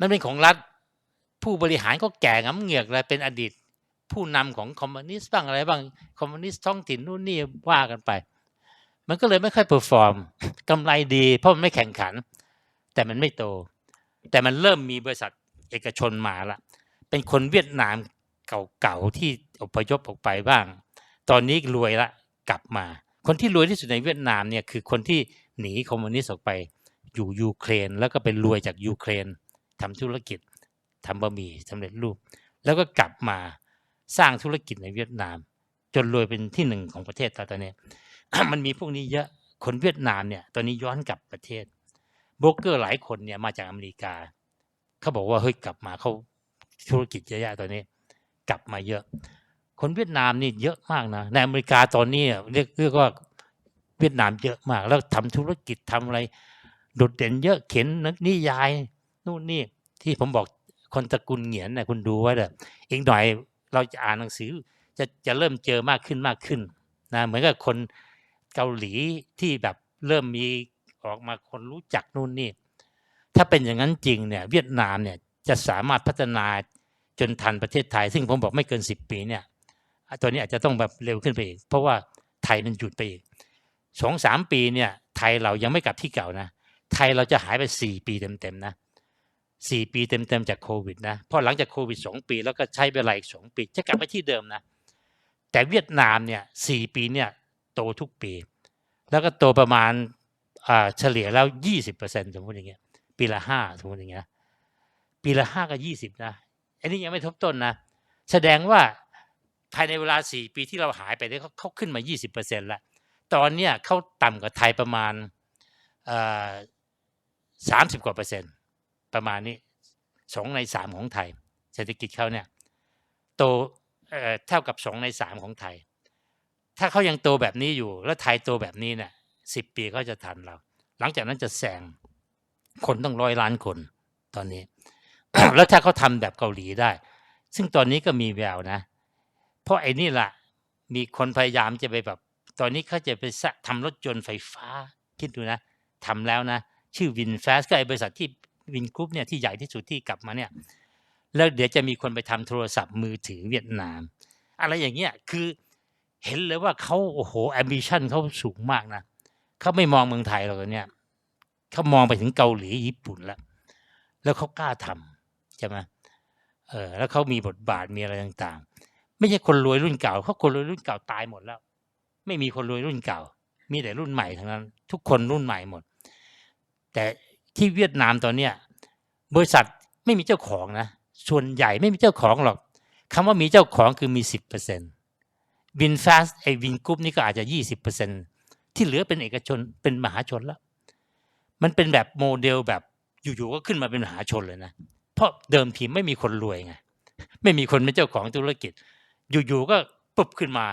มันเป็นของรัฐ ผู้บริหารก็แก่งำเหงือกเลยเป็นอดีต ผู้นำของคอมมิวนิสต์บ้างอะไรบ้างคอมมิวนิสต์ท้องถิ่นนู่นนี่ว่ากันไป มันก็เลยไม่ค่อยเพอร์ฟอร์มกำไรดี เพราะมันไม่แข่งขัน แต่มันไม่โต แต่มันเริ่มมีบริษัทเอกชนมาละเป็นคนเวียดนามเก่าๆที่อพยพออกไปบ้าง ตอนนี้รวยละกลับมา คนที่รวยที่สุดในเวียดนามเนี่ยคือคนที่หนีคอมมิวนิสต์ออกไป อยู่ยูเครนแล้วก็เป็นรวยจากยูเครน ทำธุรกิจทำบะหมี่สำเร็จรูป แล้วก็กลับมาสร้างธุรกิจในเวียดนาม จนรวยเป็นที่หนึ่งของประเทศตอนนี้มันมีพวกนี้เยอะคนเวียดนามเนี่ย ตอนนี้ย้อนกลับประเทศโบรกเกอร์หลายคนเนี่ยมาจากอเมริกาเขาบอกว่าเฮ้ยกลับมาเขาธุรกิจเยอะๆตอนนี้ กลับมาเยอะ คนเวียดนามนี่เยอะมากนะในอเมริกาตอนนี้เรียกเรียกว่าเวียดนามเยอะมาก แล้วทำธุรกิจทำอะไรโดดเด่นเยอะเขียนนิยายนู่นนี่ ที่ผมบอกคนตระกูลเหงียนนะคุณดูไว้เถอะอีกหน่อยเราจะอ่านหนังสือจะจะเริ่มเจอมากขึ้นมากขึ้นนะเหมือนกับคนเกาหลีที่แบบเริ่มมีออกมาคนรู้จักนู่นนี่ถ้าเป็นอย่างนั้นจริงเนี่ยเวียดนามเนี่ยจะสามารถพัฒนาจนทันประเทศไทย ซึ่งผมบอกไม่เกินสิบปีเนี่ยตัวนี้อาจจะต้องแบบเร็วขึ้นไปอีก เพราะว่าไทยมันหยุดไปอีกสองสามปีเนี่ยไทยเรายังไม่กลับที่เก่านะ ไทยเราจะหายไปสี่ปีเต็มๆนะ สี่ปีเต็มๆจากโควิดนะพอหลังจากโควิดสองปี แล้วก็ใช้เวลาอีกสองปี จะกลับไปที่เดิมนะ แต่เวียดนามเนี่ยสี่ปีเนี่ยโตทุกปี แล้วก็โตประมาณเฉลี่ยแล้วยี่สิบเปอร์เซ็นต์สมมติอย่างเงี้ย ปีละห้าสมมติอย่างเงี้ยปีละห้ากับยี่สิบนะ อันนี้ยังไม่ทบต้นนะ แสดงว่าภายในเวลาสี่ปีที่เราหายไปเนี่ยเขาเขาขึ้นมายี่สิบเปอร์เซ็นต์ละตอนเนี้ยเขาต่ำกว่าไทยประมาณสามสิบกว่าเปอร์เซ็นต์ ประมาณนี้สองในสามของไทย เศรษฐกิจเขาเนี่ยโตเท่ากับสองในสามของไทย ถ้าเขายังโตแบบนี้อยู่ แล้วไทยโตแบบนี้เนี่ยสิบปีเขาจะทันเรา หลังจากนั้นจะแซงคนต้องร้อยล้านคนตอนนี้ แล้วถ้าเขาทำแบบเกาหลีได้ ซึ่งตอนนี้ก็มีแววนะ เพราะไอ้นี่แหละมีคนพยายามจะไปแบบ ตอนนี้เขาจะไปทำรถยนต์ไฟฟ้า คิดดูนะทำแล้วนะ ชื่อวินแฟสก็ไอ้บริษัทที่ วินกรุ๊ปเนี่ยที่ใหญ่ที่สุดที่กลับมาเนี่ยแล้วเดี๋ยวจะมีคนไปทำโทรศัพท์มือถือเวียดนาม อะไรอย่างเงี้ยคือเห็นเลยว่าเขาโอ้โหแอมบิชันเขาสูงมากนะเขาไม่มองเมืองไทยหรอกเนี่ยเขามองไปถึงเกาหลีญี่ปุ่นแล้วแล้วเขากล้าทำใช่ไหมเออแล้วเขามีบทบาทมีอะไรต่างๆ ไม่ใช่คนรวยรุ่นเก่าเพราคนรวยรุ่นเก่าตายหมดแล้ว ไม่มีคนรวยรุ่นเก่า มีแต่รุ่นใหม่ทั้งนั้น ทุกคนรุ่นใหม่หมด แต่ ที่เวียดนามตอนเนี้ยบริษัทไม่มีเจ้าของนะส่วนใหญ่ไม่มีเจ้าของหรอกคำว่ามีเจ้าของคือมีสิบเปอร์เซ็นต์วินฟาสไอวินกรุ๊ปนี่ก็อาจจะยี่สิบเปอร์เซ็นที่เหลือเป็นเอกชนเป็นมหาชนแล้วมันเป็นแบบโมเดลแบบอยู่ๆก็ขึ้นมาเป็นมหาชนเลยนะ เพราะเดิมทีไม่มีคนรวยไงไม่มีคนเป็นเจ้าของธุรกิจ อยู่ๆก็ปุ๊บขึ้นมา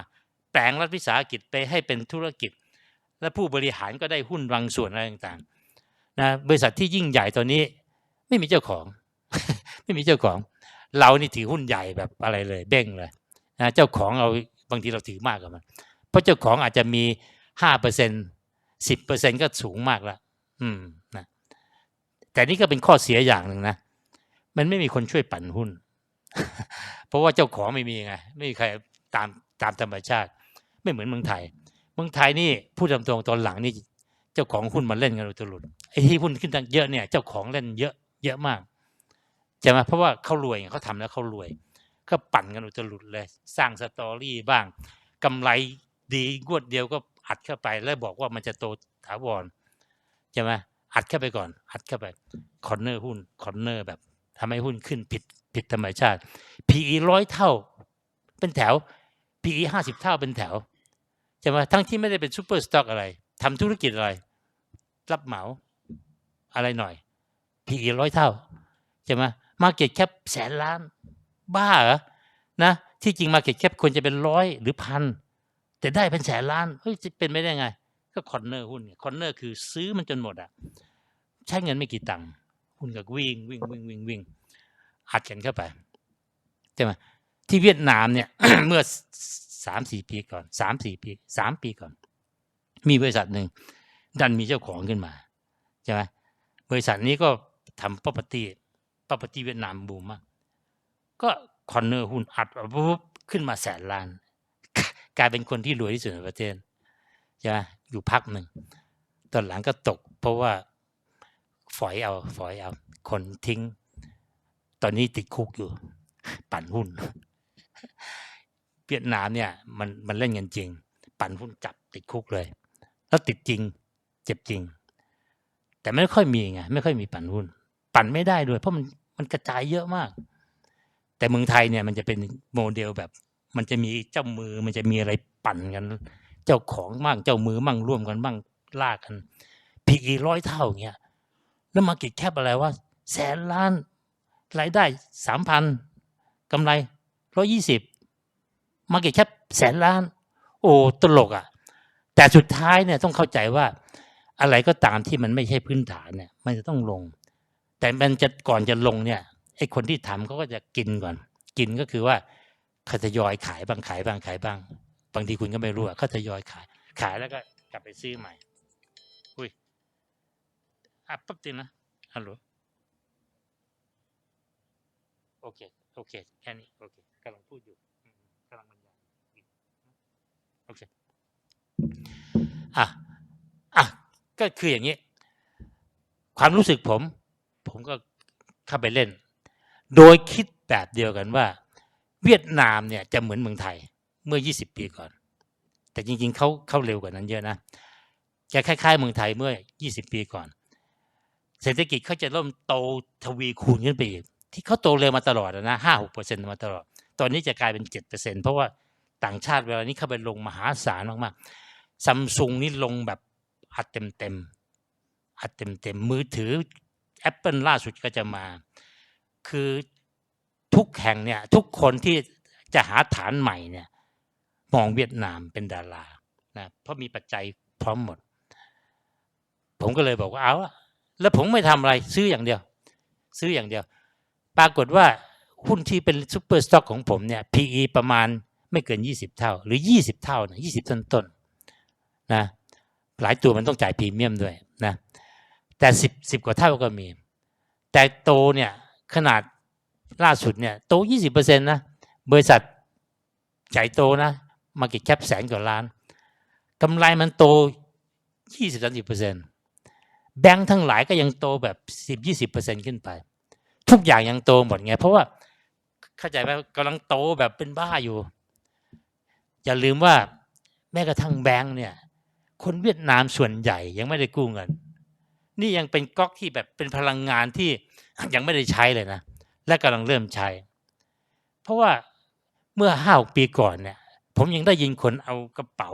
แปลงรัฐวิสาหกิจไปให้เป็นธุรกิจ และผู้บริหารก็ได้หุ้นบางส่วนอะไรต่างๆ นะบริษัทที่ยิ่งใหญ่ตอนนี้ ไม่มีเจ้าของ ไม่มีเจ้าของ เรานี่ถือหุ้นใหญ่แบบอะไรเลยเบ้งเลยนะเจ้าของเราบางทีเราถือมากกว่ามัน เพราะเจ้าของอาจจะมีห้าเปอร์เซ็นสิบเปอร์เซ็นก็สูงมากแล้วอืมนะแต่นี่ก็เป็นข้อเสียอย่างหนึ่งนะ มันไม่มีคนช่วยปั่นหุ้น เพราะว่าเจ้าของไม่มีไง ไม่มีใครตามตามธรรมชาติ ไม่เหมือนเมืองไทย เมืองไทยนี่พูดตรงตอนหลังนี่ เจ้าของหุ้นมาเล่นกันอุตลุด ไอ้ที่หุ้นขึ้นเยอะเนี่ยเจ้าของเล่นเยอะเยอะมากใช่ไหมเพราะว่าเขารวยเขาทำแล้วเขารวย ก็ปั่นกันอุตลุดเลย สร้างสตอรี่บ้างกำไรดีงวดเดียวก็อัดเข้าไปแล้วบอกว่ามันจะโตถาวรใช่ไหมอัดเข้าไปก่อน อัดเข้าไปคอนเนอร์หุ้นคอนเนอร์แบบทำให้หุ้นขึ้นผิดผิดธรรมชาติ PE ร้อยเท่า เป็นแถว PE ห้าสิบเท่าเป็นแถวใช่ไหมทั้งที่ไม่ได้เป็นซูเปอร์สต็อกอะไรทำธุรกิจอะไร รับเหมา อะไรหน่อย PE ร้อยเท่าใช่ไหมมาเก็ตแคปแสนล้าน บ้าเหรอนะที่จริงมาเก็ตแคปควรจะเป็นร้อยหรือพันแต่ได้เป็นแสนล้านเฮ้ยจะเป็นไม่ได้ไง ก็คอนเนอร์หุ้นคอนเนอร์คือซื้อมันจนหมดอะใช้เงินไม่กี่ตังค์หุ้นก็วิ่งวิ่งวิ่งวิ่งวิ่งอัดกันเข้าไปใช่ไหมที่เวียดนามเนี่ยเมื่อสามสี่ปีก่อนสามสี่ปีสามปีก่อน มีบริษัทหนึ่งดันมีเจ้าของขึ้นมาใช่ไหม บริษัทนี้ก็ทำ property property เวียดนามบูมมากก็คอนเนอร์หุ้นอัดปุ๊บขึ้นมาแสนล้าน กลายเป็นคนที่รวยที่สุดในประเทศใช่ไหมอยู่พักหนึ่งตอนหลังก็ตก เพราะว่าฝอยเอาฝอยเอา คนทิ้ง ตอนนี้ติดคุกอยู่ ปั่นหุ้นเวียดนามเนี่ย มันมันเล่นเงินจริง ปั่นหุ้นจับติดคุกเลย แล้วติดจริง เจ็บจริง แต่ไม่ค่อยมีไงไม่ค่อยมีปั่นหุ้น ปั่นไม่ได้ด้วย เพราะมันมันกระจายเยอะมาก แต่เมืองไทยเนี่ยมันจะเป็นโมเดลแบบ มันจะมีเจ้ามือมันจะมีอะไรปั่นกัน เจ้าของมั่งเจ้ามือมั่งร่วมกันมั่งลากกัน PE ร้อยเท่าเงี้ยแล้วมาเก็ตแคปอะไรว่า แสนล้านรายได้สามพันกำไรร้อยี่สิบมาเก็ตแคปแสนล้าน โอ้ตลกอะ่ะ แต่สุดท้ายเนี่ยต้องเข้าใจว่า อะไรก็ตามที่มันไม่ใช่พื้นฐานเนี่ย มันจะต้องลง แต่มันจะก่อนจะลงเนี่ยไอ้คนที่ทำเขาก็จะกินก่อน กินก็คือว่าเขาทยอยขายบางขายบางขายบ้าง บางทีคุณก็ไม่รู้อะเขาทยอยขาย ขายแล้วก็กลับไปซื้อใหม่ อุ้ยอะปั๊บตินะฮัลโหลโอเค โอเค แค่นี้ โอเคกำลังพูดอยู่กำลังบรรยาย โอเค อะ ก็คืออย่างนี้ ความรู้สึกผม ผมก็เข้าไปเล่น โดยคิดแบบเดียวกันว่า เวียดนามเนี่ยจะเหมือนเมืองไทยเมื่อ 20 ปีก่อน แต่จริงๆเขาเข้าเร็วกว่านั้นเยอะนะจะคล้ายๆเมืองไทยเมื่อ 20 ปีก่อน เศรษฐกิจเขาจะเริ่มโตทวีคูณขึ้นไปอีกที่เขาโตเร็วมาตลอดนะห้าหกเปอร์เซ็นต์มาตลอด ตอนนี้จะกลายเป็นเจ็ดเปอร์เซ็นต์เพราะว่าต่างชาติเวลานี้เข้าไปลงมหาศาลมากๆซัมซุงนี่ลงแบบ อัดเต็มๆอัดเต็มๆมือถือ Apple ล่าสุดก็จะมา คือทุกแห่งเนี่ย ทุกคนที่จะหาฐานใหม่เนี่ย มองเวียดนามเป็นดารานะเพราะมีปัจจัยพร้อมหมด ผมก็เลยบอกว่าเอาอะแล้วผมไม่ทำอะไรซื้ออย่างเดียว ซื้ออย่างเดียว ปรากฏว่าหุ้นที่เป็นซูเปอร์สต็อกของผมเนี่ย PE ประมาณไม่เกิน 20 เท่า หรือ 20 เท่านะ20 ต้นต้นนะ หลายตัวมันต้องจ่ายพรีเมียมด้วยนะแต่สิบสิบกว่าเท่าก็มี แต่โตเนี่ยขนาดล่าสุดเนี่ยโต20%นตนะบริษัทใหญ่โตนะมาเก็ตแคปแสนกว่าล้านกำไรมันโต20-30%แบงค์ทั้งหลายก็ยังโตแบบ10-20%ขึ้นไป ทุกอย่างยังโตหมดไง เพราะว่าเข้าใจไหมกำลังโตแบบเป็นบ้าอยู่ อย่าลืมว่าแม้กระทั่งแบงค์เนี่ย คนเวียดนามส่วนใหญ่ยังไม่ได้กู้เงิน นี่ยังเป็นก๊อกที่แบบเป็นพลังงานที่ยังไม่ได้ใช้เลยนะ และกำลังเริ่มใช้ เพราะว่าเมื่อห้าปีก่อนเนี่ย ผมยังได้ยินคนเอากระเป๋า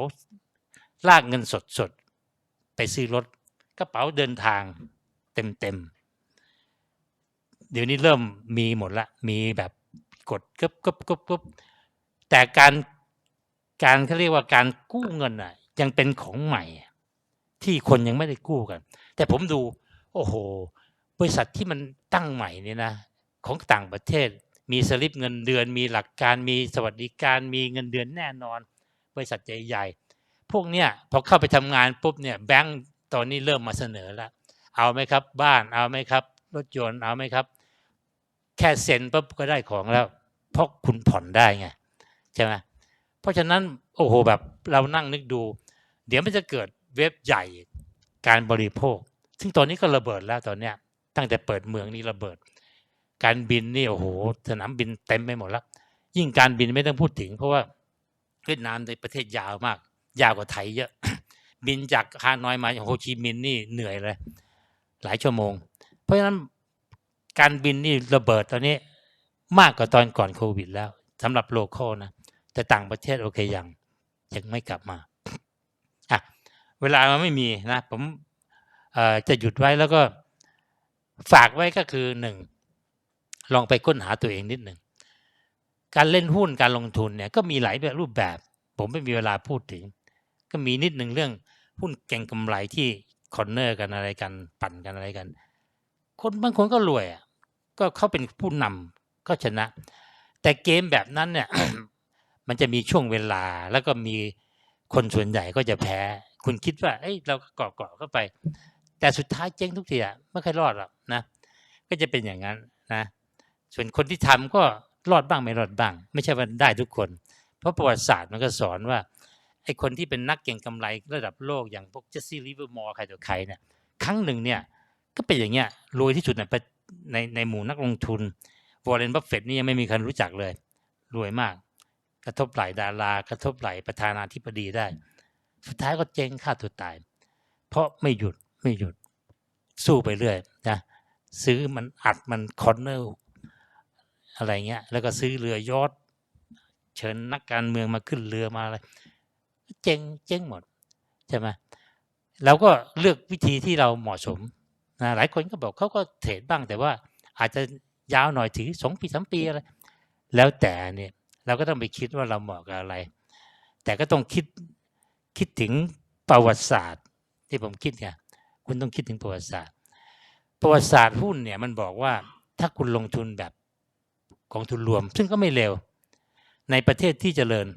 ลากเงินสดสดไปซื้อรถกระเป๋าเดินทางเต็มเต็มๆเดี๋ยวนี้เริ่มมีหมดละ มีแบบกดกึบกึบกึบกึบแต่การการเขาเรียกว่าการกู้เงินอะ ยังเป็นของใหม่ ที่คนยังไม่ได้กู้กัน แต่ผมดู โอ้โห บริษัทที่มันตั้งใหม่เนี่ยนะ ของต่างประเทศ มีสลิปเงินเดือน มีหลักการมีสวัสดิการมีเงินเดือนแน่นอน บริษัทใหญ่ๆพวกเนี้ยพอเข้าไปทำงานปุ๊บเนี่ยแบงก์ตอนนี้เริ่มมาเสนอแล้วเอาไหมครับ บ้านเอาไหมครับ รถยนต์เอาไหมครับ แค่เซ็นปุ๊บก็ได้ของแล้วเพราะคุณผ่อนได้ไงใช่ไหม เพราะฉะนั้นโอ้โหแบบเรานั่งนึกดู เดี๋ยวมันจะเกิดเว็บใหญ่การบริโภค ซึ่งตอนนี้ก็ระเบิดแล้วตอนเนี้ย ตั้งแต่เปิดเมืองนี้ระเบิด การบินนี่โอ้โหสนามบินเต็มไปหมดแล้วยิ่งการบินไม่ต้องพูดถึง เพราะว่าเวียดนามในประเทศยาวมาก ยาวกว่าไทยเยอะ บินจากฮานอยมาโฮจิมินห์นี่เหนื่อยเลย หลายชั่วโมง เพราะฉะนั้นการบินนี่ระเบิดตอนนี้มากกว่าตอนก่อนโควิดแล้วสำหรับโลคอลนะ แต่ต่างประเทศโอเคยังยังไม่กลับมาอะเวลามันไม่มีนะ ผมจะหยุดไว้แล้วก็ฝากไว้ก็คือหนึ่งลองไปค้นหาตัวเองนิดหนึ่งการเล่นหุ้นการลงทุนเนี่ยก็มีหลายแบบรูปแบบ ผมไม่มีเวลาพูดถึง ก็มีนิดหนึ่งเรื่องหุ้นเก่งกำไรที่คอนเนอร์กันอะไรกันปั่นกันอะไรกัน คนบางคนก็รวยอะก็เขาเป็นผู้นำก็ชนะ แต่เกมแบบนั้นเนี่ย มันจะมีช่วงเวลาแล้วก็มีคนส่วนใหญ่ก็จะแพ้ คุณคิดว่า เอ้ยเราก็เกาะเกาะเข้าไป แต่สุดท้ายเจ๊งทุกทีอะไม่เคยรอดหรอกนะ ก็จะเป็นอย่างนั้นนะ ส่วนคนที่ทำก็รอดบ้างไม่รอดบ้าง ไม่ใช่ว่าได้ทุกคน เพราะประวัติศาสตร์มันก็สอนว่าไอ้คนที่เป็นนักเก่งกำไรระดับโลกอย่างพวกเจสซี่ลิเวอร์มอร์ใครต่อใครเนี่ยครั้งหนึ่งเนี่ยก็เป็นอย่างเงี้ยรวยที่สุดในะในในหมู่นักลงทุนวอร์เรนบัฟเฟตนี่ยังไม่มีใครรู้จักเลย รวยมาก กระทบไหลดารากระทบไหลประธานาธิบดีได้ สุดท้ายก็เจ๊งฆ่าตัวตาย เพราะไม่หยุดไม่หยุดสู้ไปเรื่อยนะซื้อมันอัดมันคอนเนอร์อะไรเงี้ย แล้วก็ซื้อเรือยอทเชิญนักการเมืองมาขึ้นเรือมาอะไรเจ๊งเจ๊งหมดใช่ไหมเราก็เลือกวิธีที่เราเหมาะสมนะหลายคนก็บอกเขาก็เทรดบ้างแต่ว่าอาจจะยาวหน่อยถือสองปีสามปีอะไร แล้วแต่เนี่ย เราก็ต้องไปคิดว่าเราเหมาะกับอะไร แต่ก็ต้องคิดคิดถึงประวัติศาสตร์ ที่ผมคิดไงคุณต้องคิดถึงประวัติศาสตร์ ประวัติศาสตร์หุ้นเนี่ยมันบอกว่าถ้าคุณลงทุนแบบกองทุนรวม ซึ่งก็ไม่เร็ว ในประเทศที่เจริญ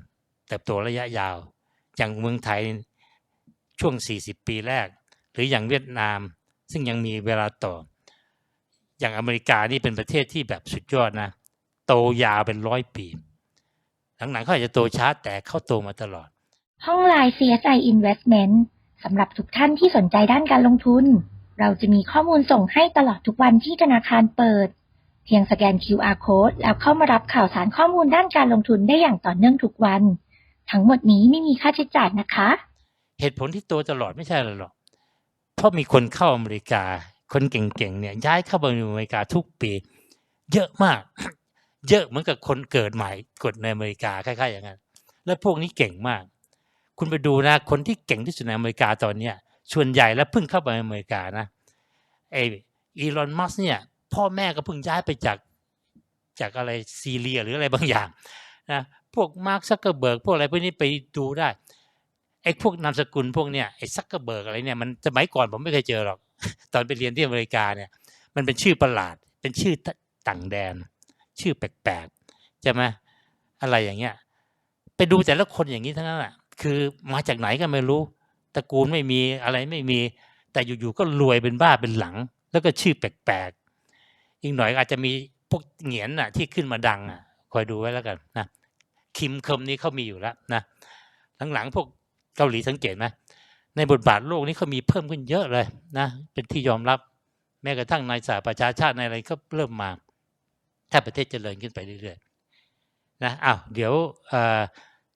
เติบโตระยะยาว อย่างเมืองไทยช่วง 40 ปีแรก หรืออย่างเวียดนาม ซึ่งยังมีเวลาต่อ อย่างอเมริกานี่เป็นประเทศที่แบบสุดยอดนะ โตยาวเป็นร้อยปี หลังๆเขาอาจจะโตช้าแต่เขาโตมาตลอด ห้องไลน์ CSI Investment สำหรับทุกท่านที่สนใจด้านการลงทุน เราจะมีข้อมูลส่งให้ตลอดทุกวันที่ธนาคารเปิด เพียงสแกน QR code แล้วเข้ามารับข่าวสารข้อมูลด้านการลงทุนได้อย่างต่อเนื่องทุกวัน ทั้งหมดนี้ไม่มีค่าใช้จ่ายนะคะ เหตุผลที่โตตลอดไม่ใช่อะไรหรอกเพราะมีคนเข้าอเมริกา คนเก่งๆเนี่ยย้ายเข้ามาอยู่อเมริกาทุกปี เยอะมาก เยอะเหมือนกับคนเกิดใหม่กดในอเมริกาคล้ายๆอย่างนั้น แล้วพวกนี้เก่งมาก คุณไปดูนะคนที่เก่งที่สุดในอเมริกาตอนเนี้ยส่วนใหญ่แล้วเพิ่งเข้าไปอเมริกานะไออีลอนมัสเนี่ยพ่อแม่ก็เพิ่งย้ายไปจากจากอะไรซีเรียหรืออะไรบางอย่างนะพวกมาร์คซักเกอร์เบิร์กพวกอะไรพวกนี้ไปดูได้ไอ้พวกนามสกุลพวกเนี้ยไอ้ซักเกอร์เบิร์กอะไรเนี่ยมันสมัยก่อนผมไม่เคยเจอหรอก ตอนไปเรียนที่อเมริกาเนี่ย มันเป็นชื่อประหลาดเป็นชื่อต่างแดน ชื่อแปลกๆใช่ไหมอะไรอย่างเงี้ย ไปดูแต่ละคนอย่างนี้ทั้งนั้นแหละคือมาจากไหนก็ไม่รู้ตระกูลไม่มีอะไรไม่มี แต่อยู่ๆก็รวยเป็นบ้าเป็นหลัง แล้วก็ชื่อแปลกๆอีกหน่อยอาจจะมีพวกเหงียนอะ ที่ขึ้นมาดังอะคอยดูไว้แล้วกันนะคิมเคิมนี้เขามีอยู่แล้วนะหลังๆพวกเกาหลีสังเกตไหมในบทบาทโลกนี้เขามีเพิ่มขึ้นเยอะเลยนะเป็นที่ยอมรับแม้กระทั่งในสหประชาชาติในอะไรก็เริ่มมา ถ้าประเทศเจริญขึ้นไปเรื่อยๆนะอ้าวเดี๋ยว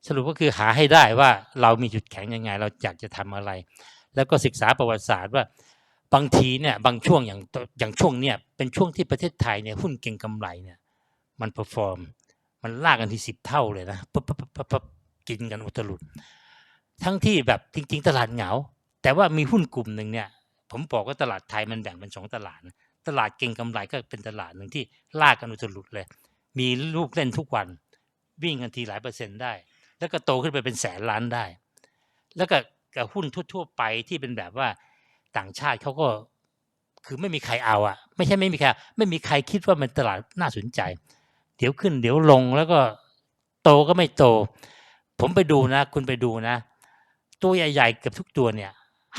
สรุปก็คือหาให้ได้ว่าเรามีจุดแข็งยังไง เราอยากจะทำอะไร แล้วก็ศึกษาประวัติศาสตร์ว่าบางทีเนี่ยบางช่วงอย่างอย่างช่วงเนี่ยเป็นช่วงที่ประเทศไทยเนี่ยหุ้นเก่งกำไรเนี่ยมันเปอร์ฟอร์ม มันลากกันที่สิบเท่าเลยนะปั๊บปั๊บปั๊บปั๊บกินกันอุตลุด ทั้งที่แบบจริง ๆ ตลาดเหงา แต่ว่ามีหุ้นกลุ่มหนึ่งเนี่ยผมบอกว่าตลาดไทยมันแบ่งเป็นสองตลาดนะ ตลาดเก่งกำไรก็เป็นตลาดหนึ่งที่ลากกันอุตลุดเลย มีลูกเล่นทุกวัน วิ่งกันทีหลายเปอร์เซ็นต์ได้ แล้วก็โตขึ้นไปเป็นแสนล้านได้ แล้วก็กับหุ้นทั่ว ๆ ไปที่เป็นแบบว่าต่างชาติเขาก็คือไม่มีใครเอาอะไม่ใช่ไม่มีใครไม่มีใครคิดว่ามันตลาดน่าสนใจ เดี๋ยวขึ้น เดี๋ยวลงแล้วก็โตก็ไม่โต ผมไปดูนะ คุณไปดูนะ ตัวใหญ่ๆเกือบทุกตัวเนี่ย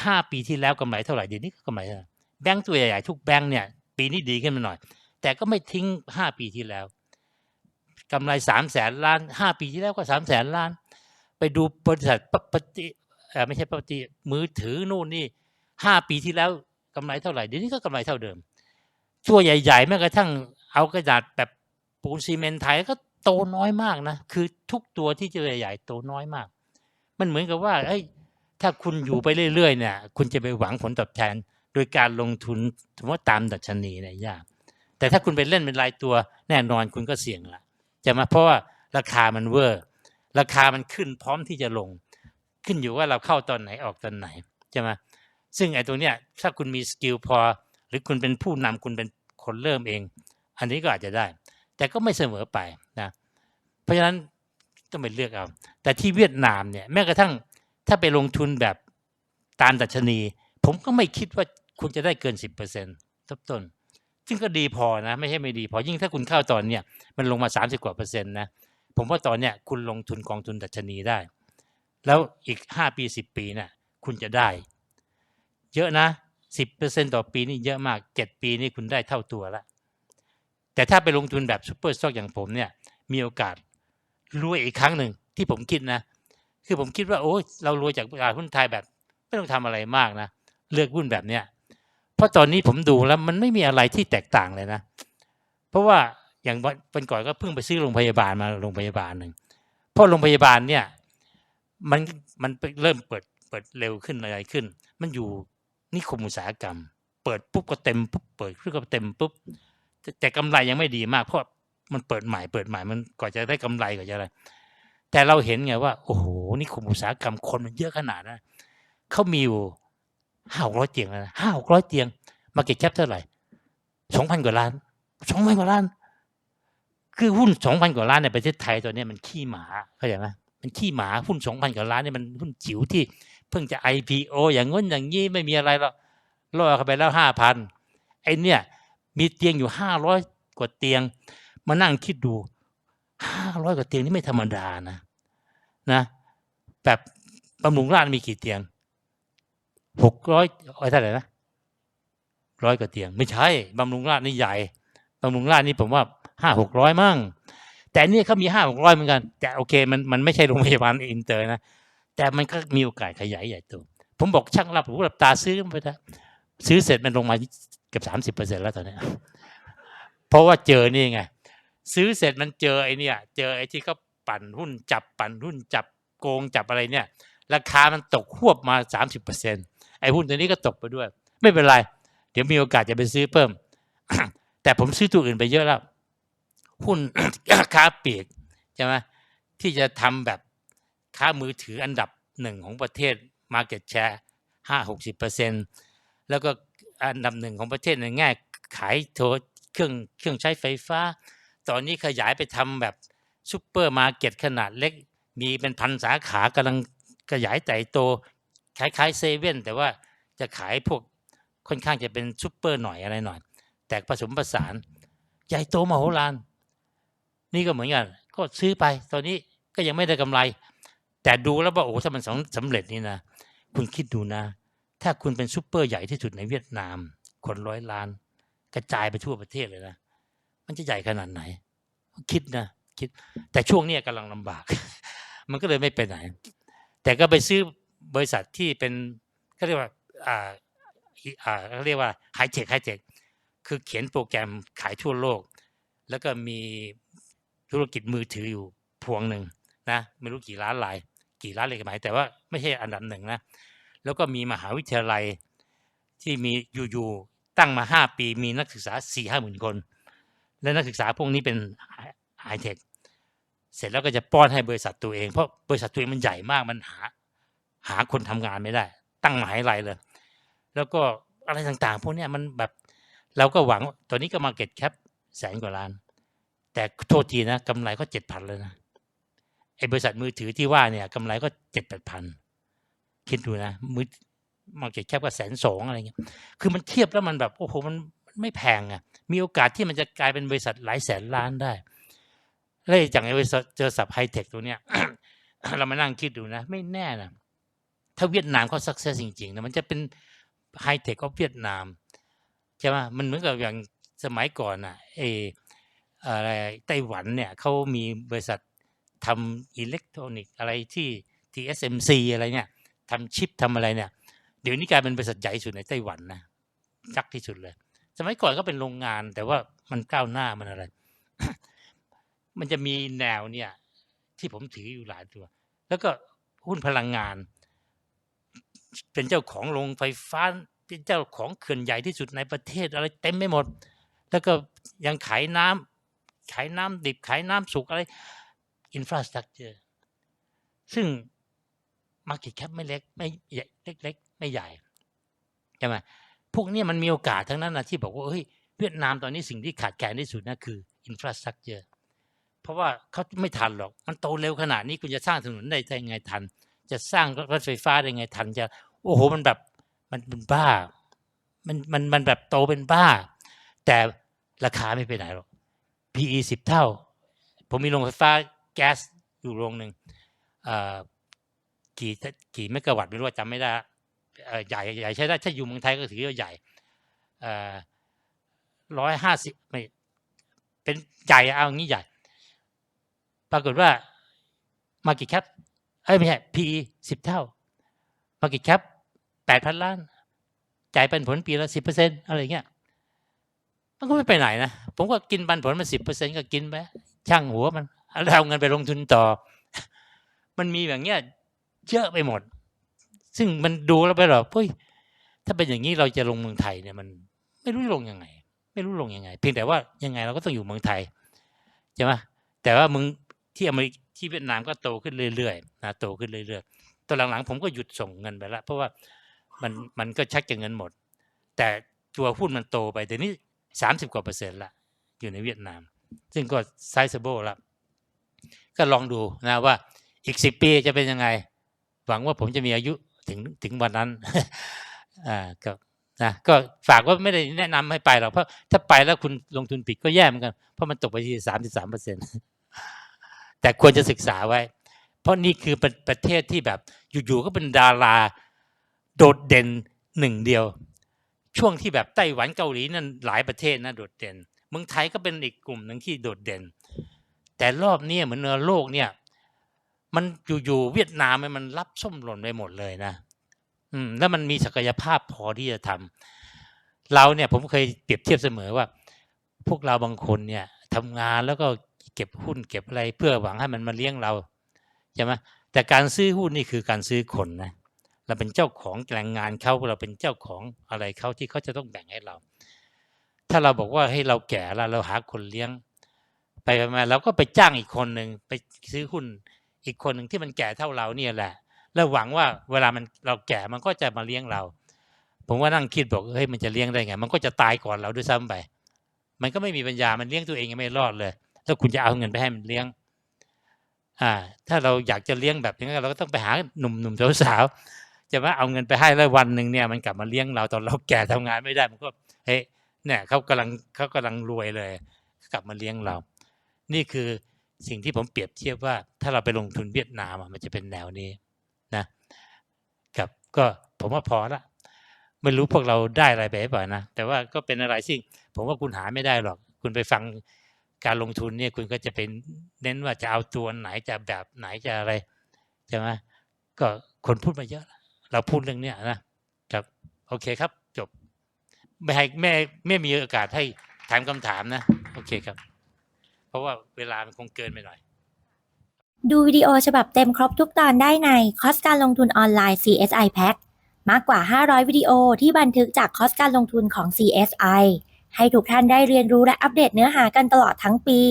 ห้าปีที่แล้วกำไรเท่าไหร่เดี๋ยวนี้ก็กำไรเท่าไรแบงก์ตัวใหญ่ๆทุกแบงก์เนี่ย ปีนี้ดีขึ้นมาหน่อย แต่ก็ไม่ทิ้งห้าปีที่แล้วกำไรสามแสนล้านห้าปีที่แล้วก็สามแสนล้าน ไปดูบริษัทปฏิไม่ใช่ปฏิมือถือนู่นนี่ห้าปีที่แล้วกำไรเท่าไหร่เดี๋ยวนี้ก็กำไรเท่าเดิม ตัวใหญ่ๆแม้กระทั่งเอากระดาษแบบปูนซีเมนต์ไทยก็โตน้อยมากนะ คือทุกตัวที่ตัวใหญ่ๆโตน้อยมาก มันเหมือนกับว่าเอ้ยถ้าคุณอยู่ไปเรื่อยๆเนี่ย คุณจะไปหวังผลตอบแทน โดยการลงทุนสมมติว่าตามดัชนีเนี่ยยาก แต่ถ้าคุณไปเล่นเป็นรายตัวแน่นอนคุณก็เสี่ยงละจะมาเพราะว่าราคามันเวอร์ ราคามันขึ้นพร้อมที่จะลง ขึ้นอยู่ว่าเราเข้าตอนไหนออกตอนไหนใช่ไหมซึ่งไอ้ตัวเนี้ยถ้าคุณมีสกิลพอ หรือคุณเป็นผู้นำคุณเป็นคนเริ่มเอง อันนี้ก็อาจจะได้ แต่ก็ไม่เสมอไปนะเพราะฉะนั้นต้องไปเลือกเอา แต่ที่เวียดนามเนี่ยแม้กระทั่งถ้าไปลงทุนแบบตามดัชนี ผมก็ไม่คิดว่าคุณจะได้เกินสิบเปอร์เซ็นต์ทบต้น ซึ่งก็ดีพอนะ ไม่ใช่ไม่ดีพอยิ่งถ้าคุณเข้าตอนเนี้ยมันลงมาสามสิบกว่าเปอร์เซ็นต์นะ ผมว่าตอนเนี้ยคุณลงทุนกองทุนดัชนีได้ แล้วอีกห้าปีสิบปีน่ะคุณจะได้ เยอะนะสิบเปอร์เซ็นต่อปีนี่เยอะมากเจ็ดปีนี่คุณได้เท่าตัวละแต่ถ้าไปลงทุนแบบซูเปอร์สต็อกอย่างผมเนี่ยมีโอกาสรวยอีกครั้งหนึ่งที่ผมคิดนะ คือผมคิดว่าโอ้เรารวยจากตลาดหุ้นไทยแบบ ไม่ต้องทำอะไรมากนะ เลือกหุ้นแบบเนี้ยเพราะตอนนี้ผมดูแล้วมันไม่มีอะไรที่แตกต่างเลยนะ เพราะว่าอย่างวันก่อนก็เพิ่งไปซื้อโรงพยาบาลมาโรงพยาบาลหนึ่งเพราะโรงพยาบาลเนี่ยมันมันเริ่มเปิดเปิดเร็วขึ้นอะไรขึ้น มันอยู่นิคมอุตสาหกรรม เปิดปุ๊บก็เต็มปุ๊บเปิดปุ๊บก็เต็มปุ๊บแต่แต่กำไรยังไม่ดีมาก เพราะมันเปิดใหม่เปิดใหม่มันก่อนจะได้กำไรก่อนจะอะไรแต่เราเห็นไงว่า โอ้โหนิคมอุตสาหกรรมคนมันเยอะขนาดนั้นเขามีอยู่ ห้าร้อยเตียงแล้วนะห้าร้อยเตียง มาเก็ตแคปเท่าไหร่สองพันกว่าล้านสองพันกว่าล้าน คือหุ้นสองพันกว่าล้านในประเทศไทยตอนนี้มันขี้หมาเข้าใจไหมมันขี้หมาหุ้นสองพันกว่าล้านเนี่ยมันหุ้นจิ๋วที่ เพิ่งจะ IPO อย่างง้นอย่างนี้ไม่มีอะไรหรอกล่อเข้าไปแล้วห้าพันไอ้เนี่ยมีเตียงอยู่ห้าร้อยกว่าเตียง มานั่งคิดดูห้าร้อยกว่าเตียงนี่ไม่ธรรมดานะ นะ แบบบำรุงราชมีกี่เตียง หกร้อยเท่าไหร่นะร้อยกว่าเตียง ไม่ใช่บำรุงราชนี่ใหญ่บำรุงราชนี่ผมว่าห้าหกร้อยมั่ง แต่นี่เขามีห้าหกร้อยเหมือนกัน แต่โอเคมันมันไม่ใช่โรงพยาบาลอินเตอร์นะ แต่มันก็มีโอกาสขยายใหญ่โตผมบอกช่างรับหูรับตาซื้อไปนะซื้อเสร็จมันลงมาเกือบสามสิบเปอร์เซ็นแล้วตอนนี้ เพราะว่าเจอนี่ไง ซื้อเสร็จมันเจอไอ้นี่เจอไอ้ที่เขาปั่นหุ้นจับปั่นหุ้นจับโกงจับอะไรเนี่ย ราคามันตกควบมาสามสิบเปอร์เซ็นต ไอ้หุ้นตัวนี้ก็ตกไปด้วย ไม่เป็นไร เดี๋ยวมีโอกาสจะไปซื้อเพิ่ม แต่ผมซื้อตัวอื่นไปเยอะแล้ว หุ้นค้าปลีกใช่ไหมที่จะทำแบบค้ามือถืออันดับหนึ่งของประเทศ Market Share ห้าหกสิบเปอร์เซ็นแล้วก็อันดับหนึ่งของประเทศในแง่ขายโทรเครื่องเครื่องใช้ไฟฟ้า ตอนนี้ขยายไปทำแบบซูเปอร์มาร์เก็ตขนาดเล็ก มีเป็นพันสาขากำลังขยายไต่โต คล้ายๆเซเว่นแต่ว่าจะขายพวกค่อนข้างจะเป็นซูเปอร์หน่อยอะไรหน่อย แต่ผสมผสาน ใหญ่โตมโหฬารนี่ก็เหมือนกัน ก็ซื้อไป ตอนนี้ก็ยังไม่ได้กำไร แต่ดูแล้วว่าโอ้ถ้ามันสำเร็จนี่นะ คุณคิดดูนะ ถ้าคุณเป็นซูเปอร์ใหญ่ที่สุดในเวียดนาม คนร้อยล้าน กระจายไปทั่วประเทศเลยนะ มันจะใหญ่ขนาดไหน คิดนะคิด แต่ช่วงนี้กำลังลำบาก มันก็เลยไม่ไปไหน แต่ก็ไปซื้อ บริษัทที่เป็นเขาเรียกว่าอ่าอ่าเขาเรียกว่าไฮเทคไฮเทคคือเขียนโปรแกรมขายทั่วโลก แล้วก็มีธุรกิจมือถืออยู่พวงหนึ่งนะไม่รู้กี่ล้านลาย กี่ล้านเลยกันไหมแต่ว่าไม่ใช่อันดับหนึ่งนะแล้วก็มีมหาวิทยาลัยที่มีอยู่ๆตั้งมาห้าปี มีนักศึกษาสี่ห้าหมื่นคน และนักศึกษาพวกนี้เป็นไฮเทคเสร็จแล้วก็จะป้อนให้บริษัทตัวเองเพราะบริษัทตัวเองมันใหญ่มากมันหา หาคนทำงานไม่ได้ ตั้งมหาวิทยาลัยเลย แล้วก็อะไรต่างๆ พวกนี้มันแบบเราก็หวังตัวนี้ก็มาเก็ตแคปแสนกว่าล้าน แต่โทษทีนะกำไรก็เจ็ดพันเลยนะไอ้บริษัทมือถือที่ว่าเนี่ยกำไรก็เจ็ดแปดพันคิดดูนะมือมาเก็ตแคปก็แสนสองอะไรเงี้ยคือมันเทียบแล้วมันแบบโอ้โหมันไม่แพงอะมีโอกาสที่มันจะกลายเป็นบริษัทหลายแสนล้านได้แล้วอย่างไอ้บริษัทเจอสับไฮเทคตัวเนี้ยเรามานั่งคิดดูนะ ไม่แน่นะ ถ้าเวียดนามเขาสักเซสจริงๆนะมันจะเป็นไฮเทคของเวียดนามใช่ไหมมันเหมือนกับอย่างสมัยก่อนอะเอออะไรไต้หวันเนี่ยเขามีบริษัททำอิเล็กทรอนิกส์อะไรที่ TSMC อะไรเนี่ยทำชิปทำอะไรเนี่ย เดี๋ยวนี้กลายเป็นบริษัทใหญ่สุดในไต้หวันนะยักที่สุดเลย สมัยก่อนก็เป็นโรงงาน แต่ว่ามันก้าวหน้ามันอะไร มันจะมีแนวเนี่ย ที่ผมถืออยู่หลายตัว แล้วก็หุ้นพลังงาน เป็นเจ้าของโรงไฟฟ้าเป็นเจ้าของเขื่อนใหญ่ที่สุดในประเทศอะไรเต็มไม่หมด แล้วก็ยังขายน้ำขายน้ำดิบขายน้ำสุกอะไรอินฟราสตรักเจอร์ซึ่ง Market Cap ไม่เล็กไม่ใหญ่เล็กๆ ไม่ใหญ่ใช่ไหมพวกนี้มันมีโอกาสทั้งนั้นนะที่บอกว่าเฮ้ยเวียดนามตอนนี้สิ่งที่ขาดแคลนที่สุดนะคืออินฟราสตรักเจอร์เพราะว่าเขาไม่ทันหรอก มันโตเร็วขนาดนี้คุณจะสร้างถนนได้ยังไงทัน จะสร้างรถไฟฟ้าได้ไงทันจะ โอ้โหมันแบบมันเป็นบ้า มันมันมันแบบโตเป็นบ้า แต่ราคาไม่ไปไหนหรอก PE สิบเท่า ผมมีโรงไฟฟ้าแก๊สอยู่โรงหนึ่งกี่กี่เมกะวัตต์ไม่รู้จำไม่ได้ใหญ่ใหญ่ใช้ได้ถ้าอยู่เมืองไทยก็ถือว่าใหญ่ร้อยห้าสิบไม่เป็นใหญ่เอางี้ใหญ่ ปรากฏว่า Market Cap อ้ยไม่ใช่ PE สิบเท่า Market Cap แปดพันล้าน จ่ายปันผลปีละสิบเปอร์เซ็นต์อะไรเงี้ย มันก็ไม่ไปไหนนะ ผมก็กินปันผลมาสิบเปอร์เซ็นต์ก็กินไป ช่างหัวมันแล้วเอาเงินไปลงทุนต่อ มันมีแบบเนี้ยเยอะไปหมด ซึ่งมันดูแล้วไปหรอเฮ้ย ถ้าเป็นอย่างนี้เราจะลงเมืองไทยเนี่ยมัน ไม่รู้ลงยังไง ไม่รู้ลงยังไง เพียงแต่ว่ายังไงเราก็ต้องอยู่เมืองไทยใช่ไหมแต่ว่ามึงที่อเมริก ที่เวียดนามก็โตขึ้นเรื่อยๆนะโตขึ้นเรื่อยๆตอนหลังๆผมก็หยุดส่งเงินไปละเพราะว่ามันมันก็ชักจะเงินหมด แต่ตัวหุ้นมันโตไปเดี๋ยวนี้สามสิบกว่าเปอร์เซ็นต์ละอยู่ในเวียดนาม ซึ่งก็ sizable ละก็ลองดูนะว่าอีกสิบปีจะเป็นยังไง หวังว่าผมจะมีอายุถึงถึงวันนั้นอ่าก็นะก็ฝากว่าไม่ได้แนะนำให้ไปหรอกเพราะถ้าไปแล้วคุณลงทุนผิดก็แย่เหมือนกัน เพราะมันตกไปที่สามสิบสามเปอร์เซ็นต์ แต่ควรจะศึกษาไว้ เพราะนี่คือประประเทศที่แบบอยู่ๆก็เป็นดาราโดดเด่นหนึ่งเดียว ช่วงที่แบบไต้หวันเกาหลีนั่นหลายประเทศนะโดดเด่นเมืองไทยก็เป็นอีกกลุ่มหนึ่งที่โดดเด่น แต่รอบนี้เหมือนในโลกเนี่ย มันอยู่ๆเวียดนามมันรับส้มหล่นไปหมดเลยนะอืมแล้วมันมีศักยภาพพอที่จะทำเราเนี่ยผมเคยเปรียบเทียบเสมอว่า พวกเราบางคนเนี่ยทำงานแล้วก็ เก็บหุ้นเก็บอะไรเพื่อหวังให้มันมาเลี้ยงเราใช่ไหมแต่การซื้อหุ้นนี่คือการซื้อคนนะเราเป็นเจ้าของแรงงานเขาเราเป็นเจ้าของอะไรเขาที่เขาจะต้องแบ่งให้เรา ถ้าเราบอกว่าให้เราแก่แล้วเราหาคนเลี้ยง ไปมาเราก็ไปจ้างอีกคนหนึ่งไปซื้อหุ้นอีกคนหนึ่งที่มันแก่เท่าเราเนี่ยแหละ แล้วหวังว่าเวลามันเราแก่มันก็จะมาเลี้ยงเรา ผมว่านั่งคิดบอกเฮ้ยมันจะเลี้ยงได้ไง มันก็จะตายก่อนเราด้วยซ้ำไป มันก็ไม่มีปัญญามันเลี้ยงตัวเองยังไม่รอดเลย แล้วคุณจะเอาเงินไปให้มันเลี้ยง อ่า ถ้าเราอยากจะเลี้ยงแบบนี้เราก็ต้องไปหาหนุ่มหนุ่มสาวๆจะมาเอาเงินไปให้แล้ววันหนึ่งเนี่ย มันกลับมาเลี้ยงเราตอนเราแก่ทำงานไม่ได้มันก็เฮ้ยเนี่ยเขากำลังเขากำลังรวยเลยกลับมาเลี้ยงเรา นี่คือสิ่งที่ผมเปรียบเทียบว่า ถ้าเราไปลงทุนเวียดนามมันจะเป็นแนวนี้นะกับก็ผมว่าพอละไม่รู้พวกเราได้อะไรไปหรือเปล่านะแต่ว่าก็เป็นอะไรที่งผมว่าคุณหาไม่ได้หรอก คุณไปฟัง การลงทุนเนี่ยคุณก็จะเป็นเน้นว่าจะเอาตัวไหนจะแบบไหนจะอะไรใช่ไหมก็คนพูดมาเยอะ เราพูดเรื่องเนี้ยนะครับ โอเคครับ จบ ไม่ให้แม่ไม่มีโอกาสให้ถามคำถามนะ โอเคครับ เพราะว่าเวลามันคงเกินไปหน่อย ดูวิดีโอฉบับเต็มครบทุกตอนได้ในคอสการลงทุนออนไลน์ CSI Pack มากกว่า 500 วิดีโอที่บันทึกจากคอสการลงทุนของ CSI ให้ทุกท่านได้เรียนรู้และอัปเดตเนื้อหากันตลอดทั้งปี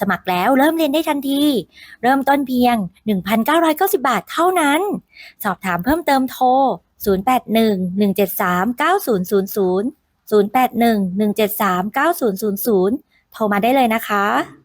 สมัครแล้วเริ่มเรียนได้ทันที เริ่มต้นเพียง 1,990 บาทเท่านั้น สอบถามเพิ่มเติมโทร 0811739000 0811739000 โทรมาได้เลยนะคะ